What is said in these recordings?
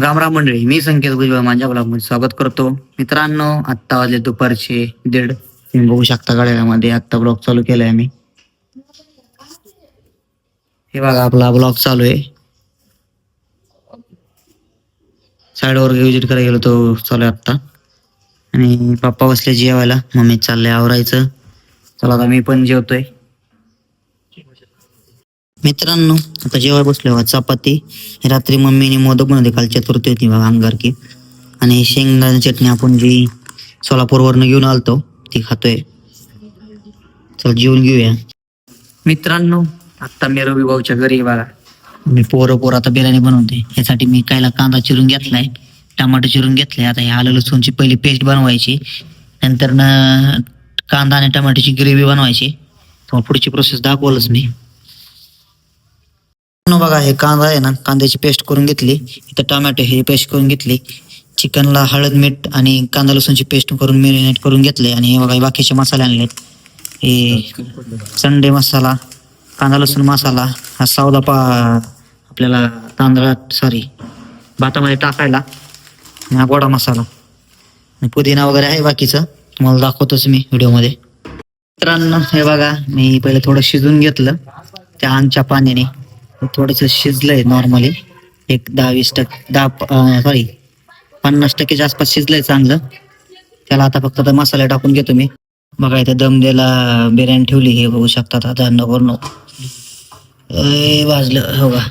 राम राम मंडळी मी संकेत भुजबळ माझ्या ब्लॉगमध्ये स्वागत करतो. मित्रांनो आत्ता वाजले दुपारचे दीड. तुम्ही बघू शकता गाड्यामध्ये आत्ता ब्लॉग चालू केलाय मी. हे बघा आपला ब्लॉग चालू आहे. साईडवर विजिट करायला गेलो तो चालू आहे आत्ता. आणि पप्पा बसले जेवायला मम्मी चाललंय आवरायचं. चला आता मी पण जेवतोय. मित्रांनो आता जेवाय बसलो बघा चपाती रात्री मम्मीने मोदक बनवले काल चतुर्थी होती बघा अंगारकी आणि शेंगदाणे चटणी आपण जी सोलापूरवरनं घेऊन आलतो ती खातोय. चल जेवून घेऊया. मित्रांनो आता मी रवी भाऊच्या घरी बघा. मी पोरं पोरं आता बिर्याणी बनवते. यासाठी मी कायला कांदा चिरून घेतलाय टमाटर चिरून घेतलाय आता हे आलं लसूणची पहिली पेस्ट बनवायची. नंतर न कांदा आणि टमाट्याची ग्रेव्ही बनवायची. तुम्हाला पुढची प्रोसेस दाखवलंच मी. बघा हे कांदा आहे ना कांद्याची पेस्ट करून घेतली. इथं टमॅटो ही पेस्ट करून घेतली. चिकनला हळद मीठ आणि कांदा लसूणची पेस्ट करून मेरिनेट करून घेतले. आणि हे बघा हे बाकीचे मसाले आणलेत हे संडे मसाला कांदा लसूण मसाला हा सावदा पा आपल्याला तांदळात सॉरी भातामध्ये टाकायला आणि हा गोडा मसाला. पुदिना वगैरे आहे बाकीचं. तुम्हाला दाखवतोच मी व्हिडिओमध्ये. मित्रांनो हे बघा मी पहिले थोडं शिजून घेतलं. त्या अंगच्या पाण्याने थोडस शिजलंय नॉर्मली एक दहा वीस टक्के दहा सॉरी पन्नास टक्केच्या आसपास शिजलंय चांगलं. त्याला आता फक्त आता मसाले टाकून घेतो मी. बघा इथं दम द्यायला बिर्याणी ठेवली हे बघू शकतात आता नको करून ए, वाजलं हो का?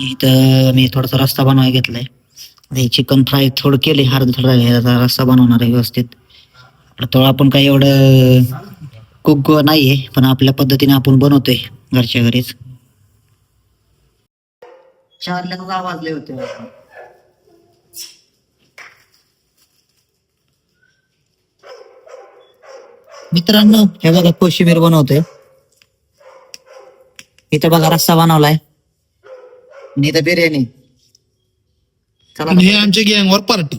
इथं मी थोडासा रस्ता बनवायला घेतलाय. चिकन फ्राय थोडं केले हळद थोडं राहिले रस्सा बनवणार आहे व्यवस्थित. तो आपण काही एवढं कुक नाहीये पण आपल्या पद्धतीने आपण बनवतोय घरच्या घरीच. दहा वाजले होते? मित्रांनो हे बघा कोशिंबीर बनवतोय. इथं बघा रस्सा बनवलाय. आणि इथं बिर्याणी. हे आमच्या गँगवर पार्टी.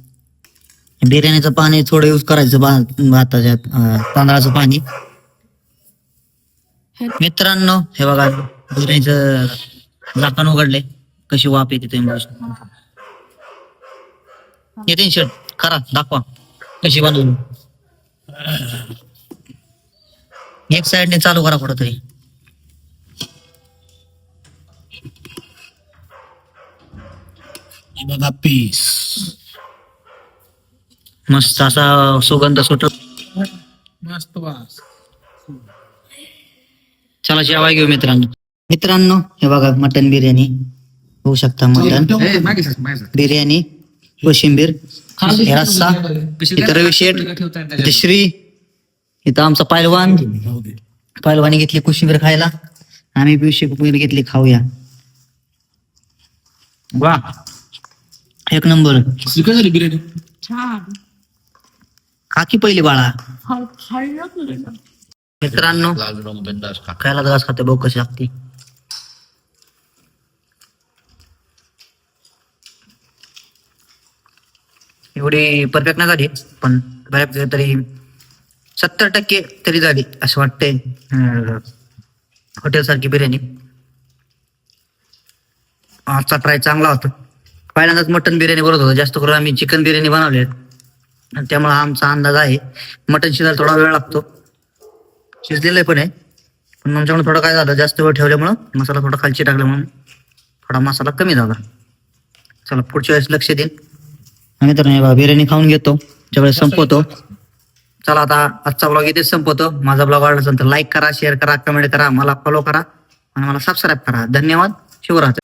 बिर्याणीचं पाणी थोडं यूज करायचं भाताच्या तांदळाचं पाणी. मित्रांनो हे बघा बिर्याणीचं झाकण उघडले कशी वाप येते तुम्ही बघू शकता. नितीन शेट करा दाखवा. कशी बनवली एक साइडने चालू करा कुठं तरी हे बघा पीस मस्त असा सुगंध सुट मस्त वास. चला जेवाय घेऊ मित्रांनो. मित्रांनो हे बघा मटन बिर्याणी. होऊ शकता मटन बिर्याणी कोशिंबीर हे रस्सा इथं रवी शेठ इथं श्री इथं आमचा पैलवान. पैलवानी घेतली कोशिंबीर खायला. आम्ही पिवशी कोशिंबीर घेतली खाऊया. वा. एक नंबर. काय बिर्याणी काकी पहिली बाळा. मित्रांनो खायला घास खाते बघ कशी लागते. एवढी परफेक्ट नाही झाली पण बऱ्यापैकी तरी सत्तर टक्के तरी झाली असं वाटतंय. हॉटेल सारखी बिर्याणी. आजचा ट्राय चांगला होता. पहिल्यांदाच मटन बिर्याणी बनवत होतो. जास्त करून आम्ही चिकन बिर्याणी बनवली. आणि त्यामुळे आमचा अंदाज आहे. मटण शिजायला थोडा वेळ लागतो. शिजलेलं पण आहे पण आमच्याकडे थोडं काय झालं जास्त वेळ ठेवल्यामुळं मसाला थोडा खालची टाकल्यामुळं थोडा मसाला कमी झाला. चला पुढच्या वेळेस लक्ष देईन. आम्ही तर नाही बा बिर्याणी खाऊन घेतो. ज्यावेळेस संपवतो. चला आता आजचा ब्लॉग इथेच संपवतो. माझा ब्लॉग आवडला असेल तर लाईक करा शेअर करा कमेंट करा मला फॉलो करा आणि मला सबस्क्राईब करा. धन्यवाद. शिवरात्र.